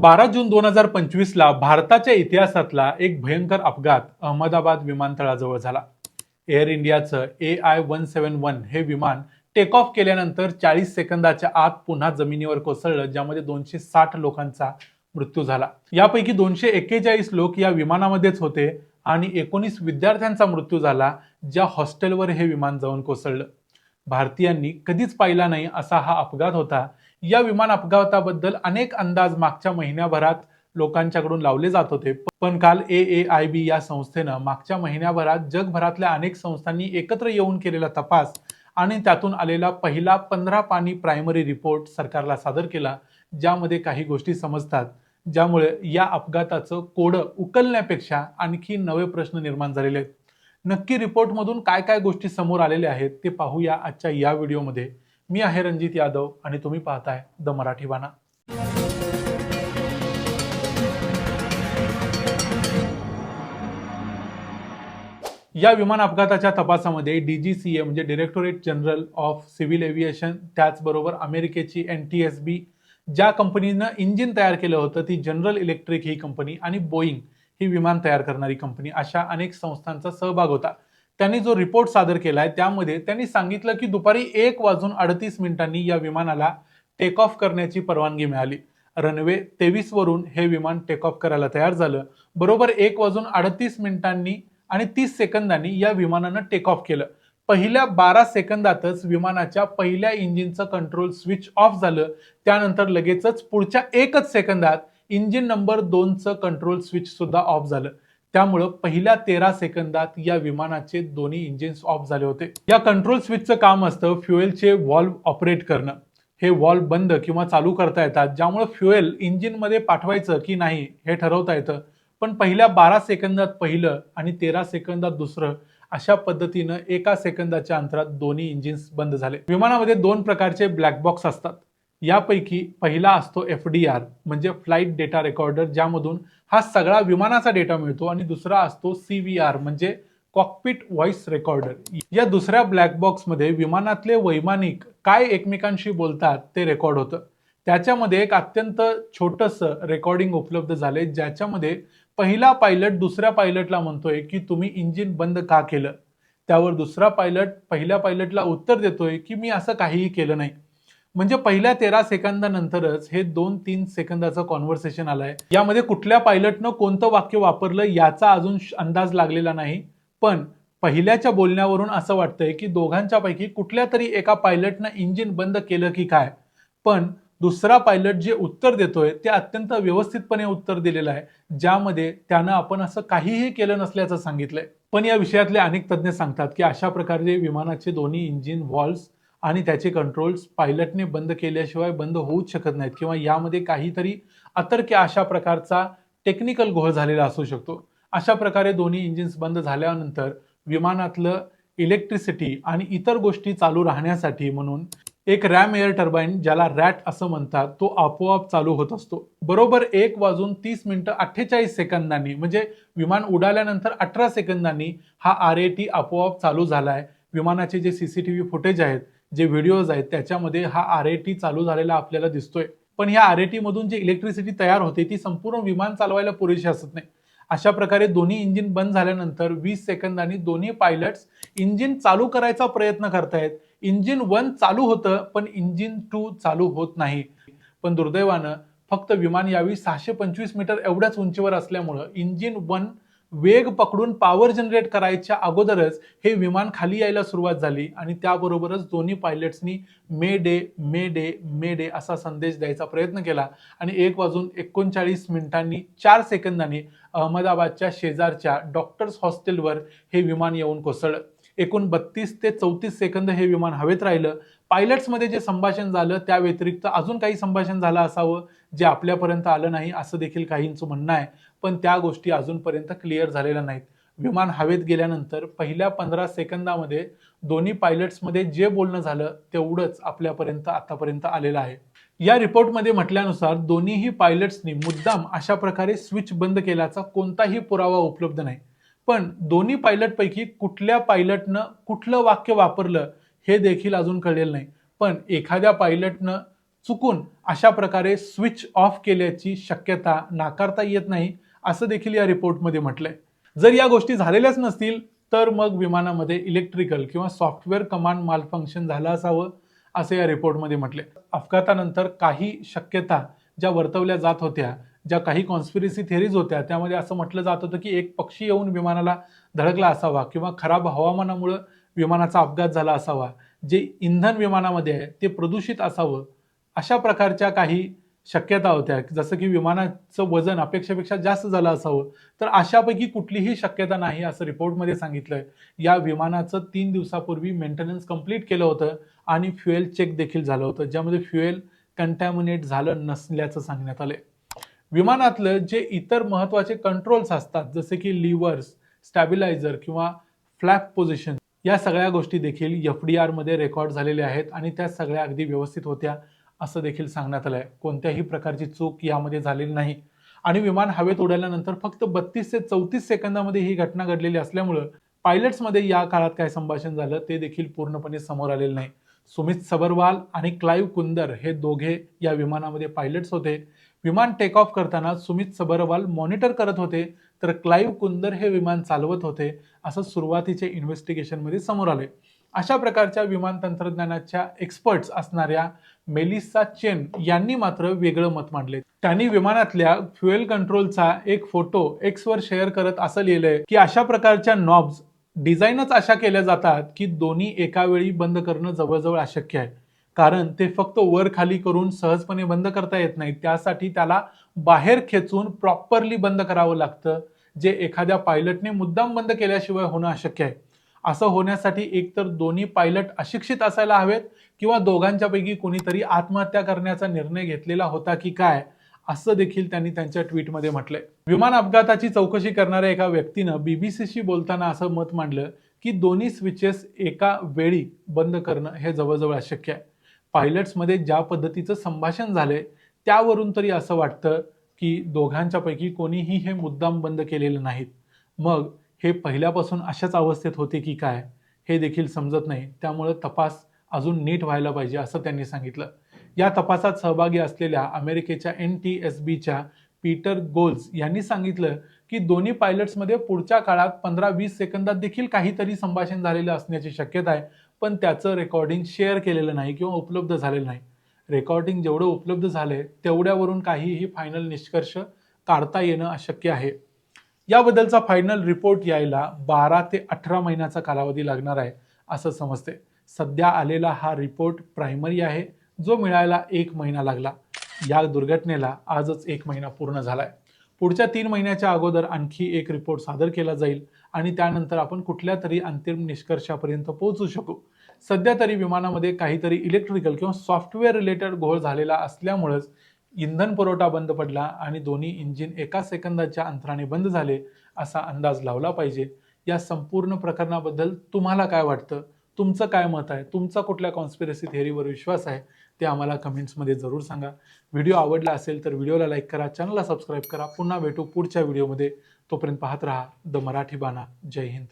बारा जून दोन हजार पंचवीसला भारताच्या इतिहासातला एक भयंकर अपघात अहमदाबाद विमानतळाजवळ झाला. एअर इंडियाचं A I one seven one हे विमान टेक ऑफ केल्यानंतर चाळीस सेकंदाच्या आत पुन्हा जमिनीवर कोसळलं ज्यामध्ये दोनशे साठ लोकांचा मृत्यू झाला. यापैकी दोनशे एक्केचाळीस लोक या विमानामध्येच होते आणि एकोणीस विद्यार्थ्यांचा मृत्यू झाला ज्या हॉस्टेलवर हे विमान जाऊन कोसळलं. भारतीयांनी कधीच पाहिला नाही असा हा अपघात होता. या विमान अपघाताबद्दल अनेक अंदाज मागच्या महिन्याभरात लोकांच्याकडून लावले जात होते. पण काल ए ए आय बी या संस्थेनं मागच्या महिन्याभरात जगभरातल्या अनेक संस्थांनी एकत्र येऊन केलेला तपास आणि त्यातून आलेला पहिला पंधरा पानी प्रायमरी रिपोर्ट सरकारला सादर केला ज्यामध्ये काही गोष्टी समजतात. ज्यामुळे या अपघाताचं कोडं उकलण्यापेक्षा आणखी नवे प्रश्न निर्माण झालेले आहेत. नक्की रिपोर्टमधून काय काय गोष्टी समोर आलेल्या आहेत ते पाहूया आजच्या या व्हिडिओमध्ये. मी आहे रणजित यादव आणि तुम्ही पाहताय द मराठी बाणा या विमान अपघाताच्या तपासामध्ये डीजीसीए म्हणजे directorate general of civil aviation त्याचबरोबर अमेरिकेची एन टी एस बी ज्या कंपनीनं इंजिन तयार केलं होतं ती जनरल इलेक्ट्रिक ही कंपनी आणि बोईंग ही विमान तयार करणारी कंपनी अशा अनेक संस्थांचा सहभाग होता. त्यांनी जो रिपोर्ट सादर केला आहे त्यामध्ये त्यांनी सांगितलं की दुपारी एक वाजून अडतीस मिनिटांनी या विमानाला टेक ऑफ करण्याची परवानगी मिळाली. रनवे तेवीस वरून हे विमान टेक ऑफ करायला तयार झालं. बरोबर एक वाजून अडतीस मिनिटांनी आणि तीस सेकंदांनी या विमानानं टेक ऑफ केलं. पहिल्या बारा सेकंदातच विमानाच्या पहिल्या इंजिनचं कंट्रोल स्विच ऑफ झालं. त्यानंतर लगेचच पुढच्या एकच सेकंदात इंजिन नंबर दोनचं कंट्रोल स्विच सुद्धा ऑफ झालं. त्यामुळं पहिल्या तेरा सेकंदात या विमानाचे दोन्ही इंजिन्स ऑफ झाले होते. या कंट्रोल स्विचचं काम असतं फ्युएलचे वॉल्व ऑपरेट करणं. हे वॉल्व बंद किंवा चालू करता येतात ज्यामुळे फ्युएल इंजिनमध्ये पाठवायचं की नाही हे ठरवता येतं. पण पहिल्या बारा सेकंदात पहिलं आणि तेरा सेकंदात दुसरं अशा पद्धतीनं एका सेकंदाच्या अंतरात दोन्ही इंजिन्स बंद झाले. विमानामध्ये दोन प्रकारचे ब्लॅक बॉक्स असतात. यापैकी पहिला असतो एफ डी आर म्हणजे फ्लाईट डेटा रेकॉर्डर ज्यामधून हा सगळा विमानाचा डेटा मिळतो आणि दुसरा असतो सी व्ही आर म्हणजे कॉकपिट व्हॉइस रेकॉर्डर. या दुसऱ्या ब्लॅक बॉक्समध्ये विमानातले वैमानिक काय एकमेकांशी बोलतात ते रेकॉर्ड होतं. त्याच्यामध्ये एक अत्यंत छोटंसं रेकॉर्डिंग उपलब्ध झाले ज्याच्यामध्ये पहिला पायलट दुसऱ्या पायलटला म्हणतोय की तुम्ही इंजिन बंद का केलं? त्यावर दुसरा पायलट पहिल्या पायलटला उत्तर देतोय की मी असं काहीही केलं नाही. म्हणजे पहिल्या तेरा सेकंदानंतरच हे दोन तीन सेकंदाचं कॉन्व्हर्सेशन आलंय. यामध्ये कुठल्या पायलटनं कोणतं वाक्य वापरलं याचा अजून अंदाज लागलेला नाही. पण पहिल्याच्या बोलण्यावरून असं वाटतंय की दोघांच्या पैकी कुठल्या तरी एका पायलटनं इंजिन बंद केलं की काय? पण दुसरा पायलट जे उत्तर देतोय ते अत्यंत व्यवस्थितपणे उत्तर दिलेलं आहे ज्यामध्ये त्यानं आपण असं काहीही केलं नसल्याचं सांगितलंय. पण या विषयातले अनेक तज्ज्ञ सांगतात की अशा प्रकारे विमानाचे दोन्ही इंजिन व्हॉल्स आणि त्याचे कंट्रोल्स पायलटने बंद केल्याशिवाय बंद होऊच शकत नाहीत. किंवा यामध्ये काहीतरी अतर्क्य अशा प्रकारचा टेक्निकल घोळ झालेला असू शकतो. अशा प्रकारे दोन्ही इंजिन्स बंद झाल्यानंतर विमानातलं इलेक्ट्रिसिटी आणि इतर गोष्टी चालू राहण्यासाठी म्हणून एक रॅम एअर टर्बाईन ज्याला रॅट असं म्हणतात तो आपोआप चालू होत असतो. बरोबर एक वाजून तीस मिनिटं अठ्ठेचाळीस सेकंदांनी म्हणजे विमान उडाल्यानंतर अठरा सेकंदांनी हा आर ए टी आपोआप चालू झाला आहे विमानाचे जे C C T V footage आहेत जे व्हिडिओज आहेत त्याच्यामध्ये हा आर ए टी चालू झालेला आपल्याला दिसतोय. पण ह्या आर ए टी मधून जी इलेक्ट्रिसिटी तयार होते ती संपूर्ण विमान चालवायला पुरेशी असत नाही. अशा प्रकारे दोन्ही इंजिन बंद झाल्यानंतर वीस सेकंदांनी दोन्ही पायलट्स इंजिन चालू करायचा प्रयत्न करतायत. इंजिन वन चालू होतं पण इंजिन टू चालू होत नाही. पण दुर्दैवानं फक्त विमान यावेळी सहाशे पंचवीस मीटर एवढ्याच उंचीवर असल्यामुळं इंजिन वन वेग पकडून पॉवर जनरेट करायच्या अगोदरच हे विमान खाली यायला सुरुवात झाली आणि त्याबरोबरच दोन्ही पायलट्सनी mayday mayday mayday असा संदेश द्यायचा प्रयत्न केला. आणि एक वाजून एकोणचाळीस मिनिटांनी चार सेकंदांनी अहमदाबादच्या शेजारच्या डॉक्टर्स हॉस्टेलवर हे विमान येऊन कोसळलं. एकूण बत्तीस ते चौतीस सेकंद हे विमान हवेत राहिलं. पायलट्समध्ये जे संभाषण झालं त्या व्यतिरिक्त अजून काही संभाषण झालं असावं जे आपल्यापर्यंत आलं नाही असं देखील काहींचं म्हणणं आहे. पण त्या गोष्टी अजूनपर्यंत क्लिअर झालेल्या नाहीत. विमान हवेत गेल्यानंतर पहिल्या पंधरा सेकंदामध्ये दोन्ही पायलट्समध्ये जे बोलणं झालं तेवढंच आपल्यापर्यंत आतापर्यंत आलेलं आहे. या रिपोर्टमध्ये म्हटल्यानुसार दोन्हीही पायलट्सनी मुद्दाम अशा प्रकारे स्विच बंद केल्याचा कोणताही पुरावा उपलब्ध नाही. पण दोन्ही पायलटपैकी कुठल्या पायलटनं कुठलं वाक्य वापरलं हे देखील अजून कळलेलं नाही. पण एखाद्या पायलटनं चुकून अशा प्रकारे स्विच ऑफ केल्याची शक्यता नाकारता येत नाही. असं देखील या रिपोर्टमध्ये म्हटलंय. जर या गोष्टी झालेल्याच नसतील तर मग विमानामध्ये इलेक्ट्रिकल किंवा सॉफ्टवेअर कमांड मालफंक्शन झालं असावं असं या रिपोर्टमध्ये म्हटले अपघातानंतर काही शक्यता ज्या वर्तवल्या जात होत्या ज्या काही कॉन्स्पिरसी थेरीज होत्या त्यामध्ये असं म्हटलं जात होतं की एक पक्षी येऊन विमानाला धडकला असावा किंवा खराब हवामानामुळं विमानाचा अपघात झाला असावा जे इंधन विमानामध्ये आहे ते प्रदूषित असावं अशा प्रकारच्या काही शक्यता होत्या. जसं की विमानाचं वजन अपेक्षेपेक्षा जास्त झालं असावं तर अशापैकी कुठलीही शक्यता नाही असं रिपोर्टमध्ये सांगितलंय. या विमानाचं तीन दिवसापूर्वी मेंटेनन्स कंप्लीट केलं होतं आणि फ्युएल चेक देखील झालं होतं ज्यामध्ये फ्युएल कंटॅमिनेट झालं नसल्याचं सांगण्यात आलंय. विमानातलं जे इतर महत्त्वाचे कंट्रोल्स असतात जसे की लिव्हर्स स्टॅबिलायझर किंवा फ्लॅप पोझिशन या सगळ्या गोष्टी देखील एफ डी आरमध्ये रेकॉर्ड झालेल्या आहेत आणि त्या सगळ्या अगदी व्यवस्थित होत्या. असं देखील सांगण्यात आलं आहे कोणत्याही प्रकारची चूक यामध्ये झालेली नाही. आणि विमान हवेत उडाल्यानंतर फक्त बत्तीस ते चौतीस सेकंदामध्ये ही घटना घडलेली असल्यामुळं पायलट्समध्ये या काळात काय संभाषण झालं ते देखील पूर्णपणे समोर आलेलं नाही. सुमित सबरवाल आणि क्लाईव्ह कुंदर हे दोघे या विमानामध्ये पायलट्स होते. विमान टेक ऑफ करताना सुमित सबरवाल मॉनिटर करत होते तर क्लाईव्ह कुंदर हे विमान चालवत होते असं सुरुवातीच्या इन्व्हेस्टिगेशनमध्ये समोर आले अशा प्रकारच्या विमान तंत्रज्ञानाच्या एक्सपर्ट्स असणाऱ्या मेलिसा चेन यांनी मात्र वेगळं मत मांडले. त्यांनी विमानातल्या फ्युएल कंट्रोलचा एक फोटो एक्सवर शेअर करत असं लिहिलंय की अशा प्रकारच्या नॉब्स डिझाईनच अशा केल्या जातात की दोन्ही एका वेळी बंद करणं जवळजवळ अशक्य आहे. कारण ते फक्त वर खाली करून सहजपणे बंद करता येत नाही. त्यासाठी त्याला बाहेर खेचून प्रॉपरली बंद करावं लागतं जे एखाद्या पायलटने मुद्दाम बंद केल्याशिवाय होणं अशक्य आहे. असं होण्यासाठी एकतर दोन्ही पायलट अशिक्षित असायला हवेत किंवा दोघांच्यापैकी कोणीतरी आत्महत्या करण्याचा निर्णय घेतलेला होता की काय असं देखील त्यांनी त्यांच्या ट्विटमध्ये म्हटलंय. विमान अपघाताची चौकशी करणाऱ्या एका व्यक्तीनं बीबीसीशी बोलताना असं मत मांडलं की दोन्ही स्विचेस एका वेळी बंद करणं हे जवळजवळ अशक्य आहे. पायलट्समध्ये ज्या पद्धतीचं संभाषण झालंय त्यावरून तरी असं वाटतं की दोघांच्यापैकी कोणीही हे मुद्दाम बंद केलेलं नाहीत. मग हे पहिल्यापासून अशाच अवस्थेत होते की काय हे देखील समजत नाही. त्यामुळं तपास अजून नीट व्हायला पाहिजे असं त्यांनी सांगितलं. या तपासात सहभागी असलेल्या अमेरिकेच्या एन टी एस बीच्या पीटर गोल्स यांनी सांगितलं की दोन्ही पायलट्समध्ये पुढच्या काळात पंधरा वीस सेकंदात देखील काहीतरी संभाषण झालेलं असण्याची शक्यता आहे पण त्याचं रेकॉर्डिंग शेअर केलेलं नाही किंवा उपलब्ध झालेलं नाही. रेकॉर्डिंग जेवढं उपलब्ध झालंय तेवढ्यावरून काहीही फायनल निष्कर्ष काढता येणं अशक्य आहे. याबद्दलचा फायनल रिपोर्ट यायला बारा ते अठरा महिन्याचा कालावधी लागणार आहे असं समजते सध्या आलेला हा रिपोर्ट प्रायमरी आहे जो मिळायला एक महिना लागला. या दुर्घटनेला आजच एक महिना पूर्ण झालाय. पुढच्या तीन महिन्याच्या अगोदर आणखी एक रिपोर्ट सादर केला जाईल आणि त्यानंतर आपण कुठल्या तरी अंतिम निष्कर्षापर्यंत पोहोचू शकू. सध्या तरी विमानामध्ये काहीतरी इलेक्ट्रिकल किंवा सॉफ्टवेअर रिलेटेड घोळ झालेला असल्यामुळंच इंधन पुरवठा बंद पडला आणि दोन्ही इंजिन एका सेकंदाच्या अंतराने बंद झाले असा अंदाज लावला पाहिजे. या संपूर्ण प्रकरणाबद्दल तुम्हाला काय वाटतं? तुमचं काय मत आहे? तुमचा कुठल्या कॉन्स्पिरसी थिअरीवर विश्वास आहे? ते आम्हाला कमेंट्समध्ये जरूर सांगा. व्हिडिओ आवडला असेल तर व्हिडिओला लाईक करा चॅनलला सबस्क्राईब करा. पुन्हा भेटू पुढच्या व्हिडिओमध्ये तोपर्यंत पाहत राहा द मराठी बाणा. जय हिंद.